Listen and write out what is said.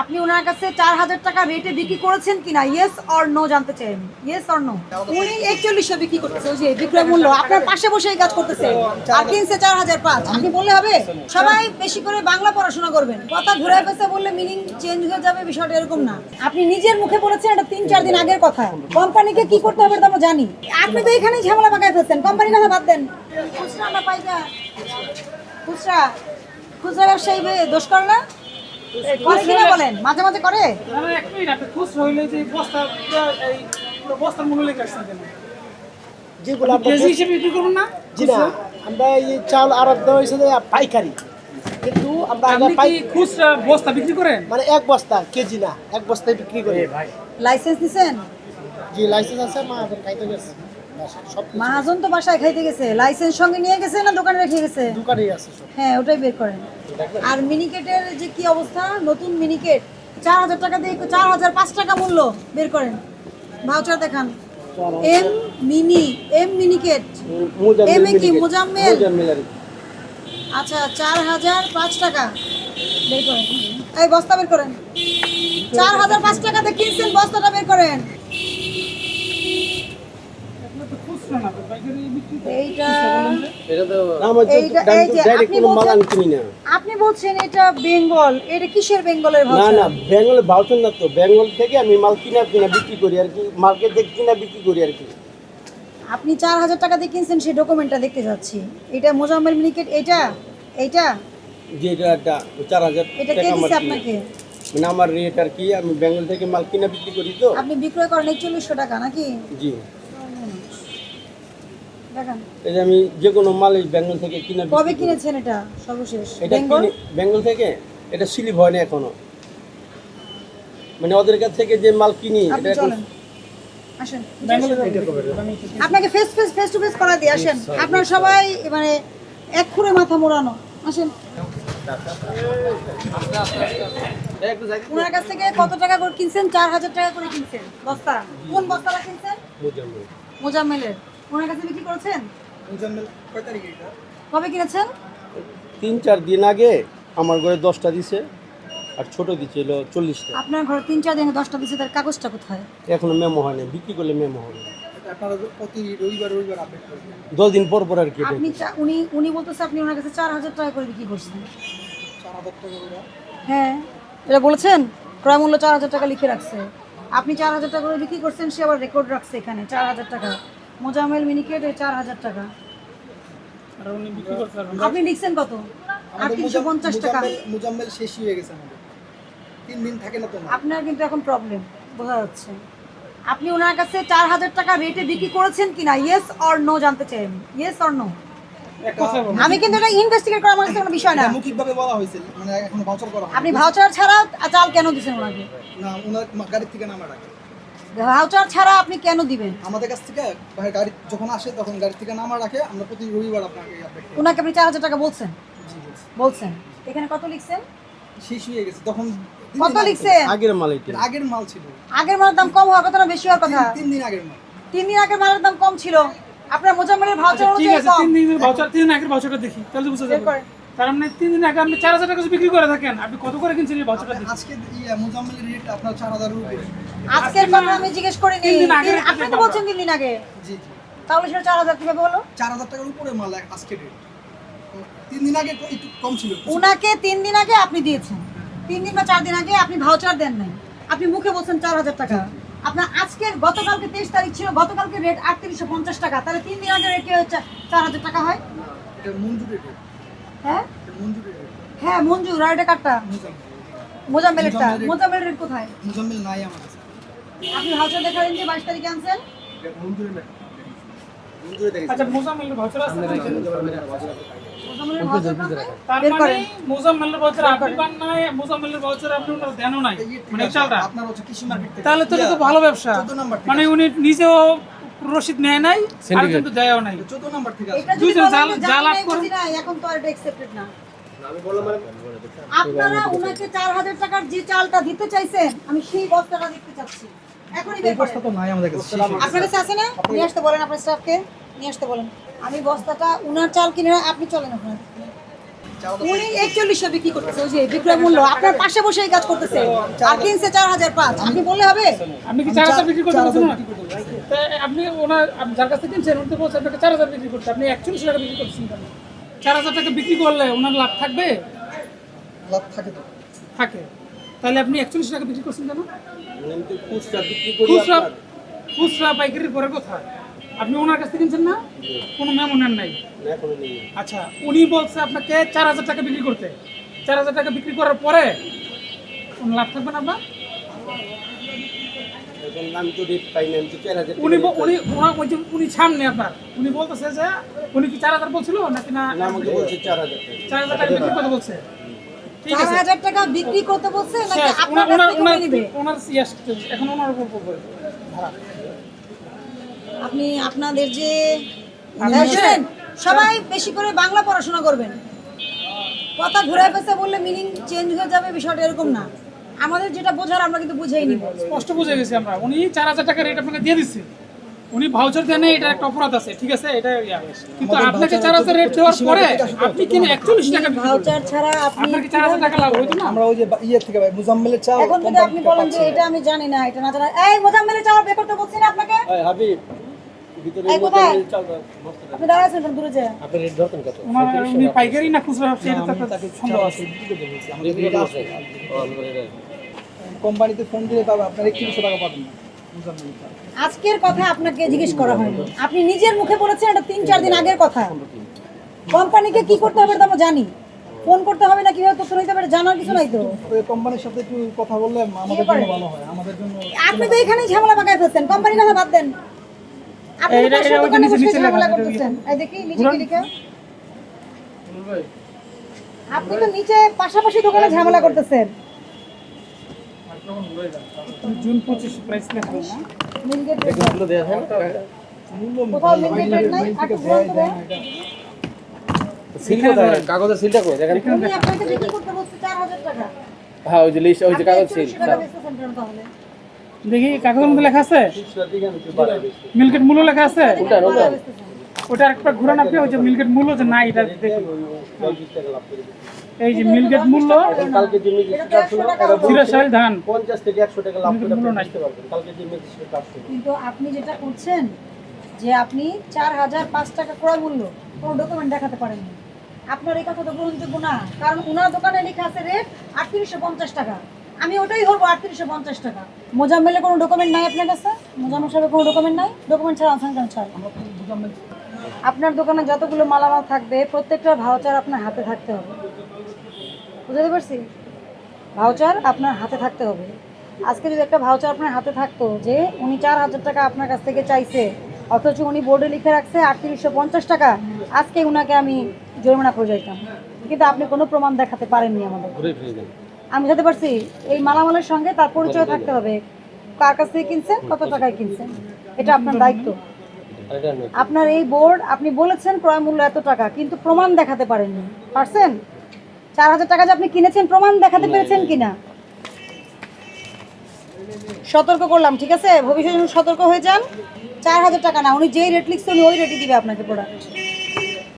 আপনি ওনার কাছে চার হাজার টাকা রেটে বিক্রি করেছেন কিনা? ইয়েস অর নো জানতে চাই। ইয়েস অর নো উনি একচল্লিশশো বিক্রি করতেছে যে বিক্রয় মূল্য। আপনার পাশে বসে এই কাজ করতেছে। আর কিনছে চার হাজার পাঁচ। আপনি বললে হবে, সবাই বেশি করে বাংলা পড়াশোনা করবেন। কথা ঘুরে পেছে বললে মিনিং চেঞ্জ হয়ে যাবে, বিষয়টা এরকম না। আপনি নিজের মুখে বলেছেন, এটা তিন চার দিন আগের কথা। কোম্পানিকে কি করতে হবে আমরা জানি। আপনি তো এখানেই ঝামেলা পাকায় ফেলছেন। কোম্পানি কথা বাদ দেন। খুচরা আমরা পাই না খুচরা। খুচরা ব্যবসায়ী দোষ করে না? করে কিনা বলেন মাঝে মাঝে করে। না, না, এক মিনিট, আপনি খুচরো হইলে যে বস্তা এই পুরো বস্তার মূল্য লেগে আসছেন কেন? যেগুলো আমরা কেজি হিসেবে বিক্রি করুন না জি না আমরা এই চাল আরব দেওয়া হয়েছে যে পাইকারি। কিন্তু আমরা আগে পাই খুচরা বস্তা বিক্রি করেন? মানে এক বস্তা কেজি না এক বস্তায় বিক্রি করি। লাইসেন্স দিছেন জি লাইসেন্স আছে মা খাইতে গেছে। সব কিছু মহাজন তো বাসায় খাইতে গেছে লাইসেন্স সঙ্গে নিয়ে গেছে না দোকানে রেখে গেছে? দোকানেই আছে হ্যাঁ ওটাই বের করেন। আর মিনিকেটের যে কি অবস্থা? নতুন মিনিকেট চার হাজার টাকা দিয়ে চার হাজার পাঁচ টাকা মূল্য বের করেন। ভাউচার দেখান। এম মিনি এম মিনিকেট এম এ কি? মোজাম্মেল? আচ্ছা চার হাজার পাঁচ টাকা বের করেন। এই বস্তা বের করেন। চার হাজার পাঁচ টাকাতে কিনছেন বস্তাটা বের করেন এগুলো তো খুচরা না, পাইকারি বিক্রি করেন। এইটা আমার এইটা এই যে আপনি বলছেন আমি কিনি না। আপনি বলছেন এটা বেঙ্গল এটা কিসের বেঙ্গলের না না বেঙ্গলে ভাউচার না তো। বেঙ্গল থেকে আমি মাল কিনা কিনা বিক্রি করি আর কি মার্কেট থেকে কিনা বিক্রি করি আর কি। আপনি চার হাজার টাকা দিয়ে কিনছেন সেই ডকুমেন্টটা দেখতে যাচ্ছি। এটা মোজাম্মেল মিনিকেট এটা? যে এটা একটা চার হাজার এটা কে আপনাকে? মানে আমার রেট আর কি আমি বেঙ্গল থেকে মাল কিনা বিক্রি করি তো। আপনি বিক্রয় করেন একচল্লিশশো টাকা নাকি? জি। দেখেন। এই আমি যে কোনো মাল এই বেঙ্গল থেকে কিনা কবে কিনেছেন এটা? সর্বশেষ। এটা বেঙ্গল কিনে বেঙ্গল? থেকে? এটা স্লিপ হয় না এখনও। মানে ওদের কাছ থেকে যে মাল কিনি এটা এখন আপনাকে face face face to face করা দিয়ে আসেন। আপনার সবাই মানে এক খুঁড়ে মাথা মোড়ানো। আসেন। ওনার কাছ থেকে কত টাকা করে কিনছেন? চার হাজার টাকা করে কিনছেন। বস্তা। কোন বস্তাটা কিনছেন? মোজাম্মেলের। ওনার কাছে বিক্রি করেছেন? কবে কিনেছেন? তিন চার দিন আগে আমার ঘরে দশটা দিছে আর ছোট দিচ্ছে হলো চল্লিশটা। আপনার ঘরে তিন চার দিনে দশটা দিচ্ছে তার কাগজটা কোথায়? এখনও মেমো হয় না বিক্রি করলে মেমো হবে আপনারা রবিবার রবিবার দশ দিন পর পর আর কি আপনি চা- উনি উনি বলতেছে আপনি ওনার কাছে চার হাজার টাকা করে বিক্রি করছেন। চার হাজার টাকা হ্যাঁ এটা বলেছেন? ক্রয় মূল্য চার হাজার টাকা লিখে রাখছে। আপনি চার হাজার টাকা করে বিক্রি করছেন সে আবার রেকর্ড রাখছে এখানে চার হাজার টাকা। মোজামেল মিনিকেট চার হাজার টাকা। আর উনি বিক্রি করতে আপনি লিখছেন কত? আট তিনশো পঞ্চাশ টাকা। মুজাম্মেল শেষ হয়ে গেছে আমাদের। তিন দিন থাকে না তো আপনার কিন্তু এখন প্রবলেম বোঝা যাচ্ছে। আপনি ওনার কাছে চার হাজার টাকা রেটে বিক্রি করেছেন কিনা? ইয়েস অর নো জানতে চাই আমি। Yes or no. আমি কিন্তু এটা ইনভেস্টিগেট করা আমার কাছে কোনো বিষয় না। মৌখিকভাবে বলা হয়েছে মানে এখনও ভাউচার করা আপনি ভাউচার ছাড়া চাল কেন দিচ্ছেন ওনাকে? না ওনার গাড়ির থেকে নামা রাখে ভাউচার ছাড়া আপনি কেন দিবেন? আমাদের কাছ থেকে গাড়ি যখন আসে তখন গাড়ি থেকে নামা রাখে আমরা প্রতি রবিবার আপনাকে ওনাকে আপনি চার হাজার টাকা বলছেন? বলছেন। এখানে কত লিখছেন? শেষ হয়ে গেছে তখন তিন কত দিন আগে- লিখছেন? আগের মাল এটা। আগের মাল ছিল। আগের মালের দাম কম হওয়ার কথা না বেশি হওয়ার কথা? তিন- দিন আগের মাল। তিন দিন আগের মালের দাম কম ছিল। আপনার মোজাম্মেলের ভাউচার ঠিক আছে তিন দিনের ভাউচার তিন দিন আগের ভাউচারটা দেখি তাহলে যাবে। তার মানে তিন দিন আগে আপনি চার হাজার টাকা বিক্রি করে থাকেন আপনি কত করে কিনছেন এই ভাউচারটা আজকে মুজাম্মেলের রেট আপনার চার উপরে। আজকের কথা আমি জিজ্ঞেস আগের তিন- আপনি তো বলছেন তিন দিন আগে। জি জি। তাহলে সেটা চার হাজার কীভাবে হলো? চার হাজার টাকার উপরে মাল আজকে রেট তিন দিন আগে একটু কম ছিল। উনাকে তিন দিন আগে আপনি দিয়েছেন। তিন দিন বা চার দিন আগে আপনি ভাউচার দেন নাই। আপনি মুখে বলছেন চার হাজার টাকা। আপনার আজকের গতকালকে তেইশ তারিখ ছিল গতকালকে রেট আটত্রিশশো পঞ্চাশ টাকা। তাহলে তিন দিন আগে রেট কি হচ্ছে? চার হাজার টাকা হয়? এটা মঞ্জুরের রেট হ্যাঁ? এটা মঞ্জুরের রেট হ্যাঁ মঞ্জুর আর এটা কাটটা মুজাম্মেল। মোজাম্মেলেরটা। মোজাম্মেলের- মোজাম্মেলের রেট কোথায়? মুজাম্মেল নাই আমার আপনি ভাউচার দেখালেন যে বাইশ তারিখে আনছেন? আচ্ছা মোজাম্মেলের ভাউচার আছে না? মোজাম্মেলের ভাউচার তার মানে। মোজাম্মেলের ভাউচার আপনি পান নাই মোজাম্মেলের ভাউচার আপনি ধ্যানও নাই। মানে চালটা। আপনার হচ্ছে কৃষি মার্কেট থেকে। তাহলে তো এটা তো ভালো ব্যবসা। চোদ্দ নাম্বার থেকে মানে উনি নিজেও রসিদ নেয় নাই আর কিন্তু দেয়ও নাই। চোদ্দ নাম্বার থেকে দুইজন জাল- জাল। বুঝি এখন তো আর এটা accepted না। আপনারা উনাকে চার হাজার টাকার যে চালটা দিতে চাইছেন আমি সেই বস্তাটা দেখতে চাচ্ছি। এই বস্তা। তো নাই আমাদের কাছে। আপনার কাছে আছে না? নিয়ে আসতে বলেন আপনার স্টাফকে। নিয়ে আসতে বলেন। আমি বস্তাটা উনার চাল কিনে আপনি চলেন ওখানে। উনি একচল্লিশশো বিক্রি করতেছে ওই যে বিক্রয় মূল্য। আপনার পাশে বসে এই কাজ করতেছে। আর কিনছে চার হাজার পাঁচ। আপনি বললে হবে? আপনি কি চার হাজার বিক্রি করতে আপনি ওনার যার কাছ থেকে কিনছেন উনি তো বলছেন আপনাকে চার হাজার বিক্রি করতে। আপনি একচল্লিশ টাকা বিক্রি করছেন চার হাজার টাকা বিক্রি করলে ওনার লাভ থাকবে? লাভ থাকে তো। থাকে। তাহলে আপনি একচল্লিশ টাকা বিক্রি করছেন কেন? খুচরা খুচরা পাইকারির পরে কথা আপনি ওনার কাছ থেকে কিনছেন না? কোনো মেমো নেন নাই? আচ্ছা উনি বলছে আপনাকে চার হাজার টাকা বিক্রি করতে। চার হাজার টাকা বিক্রি করার পরে কোনো লাভ থাকবে না আপনার? উনি উনি উনি সামনে আপনার। উনি বলতেছে যে উনি কি চার হাজার বলছিল নাকি না? না বলছে চার হাজার টাকা। চার হাজার টাকা বিক্রি করতে বলছে। ঠিক চার আছে হাজার টাকা বিক্রি করতে বলছে নাকি। আপনার ওনার ওনার নিবে? এখন ওনার উপর পড়বে আপনি আপনাদের যে সবাই বেশি করে বাংলা পড়াশোনা করবেন। কথা ঘুরে পেছে বললে মিনিং চেঞ্জ হয়ে যাবে বিষয়টা এরকম না। আমাদের যেটা বোঝার আমরা কিন্তু বুঝেই নিব। স্পষ্ট বুঝে গেছি আমরা। উনি চার হাজার টাকা রেট আপনাকে দিয়ে দিচ্ছে। উনি ভাউচার দেন এটা একটা অপরাধ আছে ঠিক আছে? এটা কিন্তু আপনাকে চার হাজার রেট দেওয়ার পরে আপনি কিনে একচল্লিশ টাকা ভাউচার ছাড়া আপনার কি চার হাজার টাকা লাভ হইতো না? আমরা ওই যে ইয়ে থেকে ভাই মুজাম্মেলের চাল এখন যদি আপনি বলেন যে এটা আমি জানি না এটা না জানা এই মোজাম্মেলের চাওয়া বের করতে বলছি না আপনাকে? এই হাবিব পাইকারি না খুচরা কোম্পানিতে ফোন দিলে তবে আপনার একত্রিশশো টাকা পাবেন না। আজকের কথা আপনাকে জিজ্ঞেস করা হয়নি। আপনি নিজের মুখে বলেছেন এটা তিন চার দিন আগের কথা। কোম্পানিকে কি করতে হবে এটা আমরা জানি। ফোন করতে হবে না কীভাবে তথ্য নিতে হবে জানার কিছু নাই তো। ওই কোম্পানির সাথে একটু কথা বললে আমাদের জন্য ভালো হয় আমাদের জন্য আপনি তো এখানেই ঝামেলা পাকায় ফেলছেন কোম্পানির কথা বাদ দেন। আপনি পাশের দোকানে নিচে- বসে লেখা ঝামেলা করতেছেন। এই দেখি নিচে কি লেখা? আপনি তো নিচে পাশাপাশি দোকানে ঝামেলা করতেছেন। জুন পঁচিশ প্রাইস লেখা হয় কোথাও নাই? আর। কাগজের সিলটা দেখেন। আপনাকে বিক্রি করতে বলছে টাকা। হ্যাঁ ওই যে লিস্ট ওই যে কাগজ সিল 41 টাকা বেচতেছেন কেন তাহলে? দেখি কাগজের মধ্যে লেখা আছে। মিলকেট মূল্য লেখা আছে? উল্টান উল্টান ওটা একটা ঘুরান আপনি ওই যে মিলকেট মূল্য যে না এটা দেখি। টাকা লাভ করে। এই যে মিলকেট মূল্য কালকে যে আসলো ধান। পঞ্চাশ থেকে একশো টাকা লাভ করে পারবেন কালকে যে আসলো কিন্তু আপনি যেটা করছেন যে আপনি চার হাজার পাঁচ টাকা ক্রয় মূল্য কোনো ডকুমেন্ট দেখাতে পারেননি। আপনার এই কথা তো গ্রহণযোগ্য না কারণ ওনার দোকানে লেখা আছে রেট আটত্রিশশো পঞ্চাশ টাকা। আমি ওটাই ধরবো আটত্রিশশো পঞ্চাশ টাকা। মোজাম্মেলে কোনো ডকুমেন্ট নাই আপনার কাছে? মোজাম্মেল সাহেবের কোনো ডকুমেন্ট নাই? ডকুমেন্ট ছাড়া আনসান কেন? ছাড়। আপনার দোকানে যতগুলো মালামাল থাকবে প্রত্যেকটা ভাউচার আপনার হাতে থাকতে হবে। বুঝতে পারছি? ভাউচার আপনার হাতে থাকতে হবে। আজকে যদি একটা ভাউচার আপনার হাতে থাকতো যে উনি চার হাজার টাকা আপনার কাছ থেকে চাইছে অথচ উনি বোর্ডে লিখে রাখছে আটত্রিশশো পঞ্চাশ টাকা আজকে উনাকে আমি জরিমানা করে যাইতাম। কিন্তু আপনি কোনো প্রমাণ দেখাতে পারেননি আমাদের। আমি বুঝতে পারছি? এই মালামালের সঙ্গে তার পরিচয় থাকতে হবে। কার কাছ থেকে কিনছেন কত টাকায় কিনছেন? এটা আপনার দায়িত্ব। আপনার এই বোর্ড আপনি বলেছেন ক্রয় মূল্য এত টাকা কিন্তু প্রমাণ দেখাতে পারেননি। পারছেন? চার হাজার টাকা যে আপনি কিনেছেন প্রমাণ দেখাতে পেরেছেন কিনা? সতর্ক করলাম ঠিক আছে? ভবিষ্যতে সতর্ক হয়ে যান চার হাজার টাকা না উনি যেই রেট লিখছে উনি ওই রেটই দিবে আপনাকে প্রোডাক্ট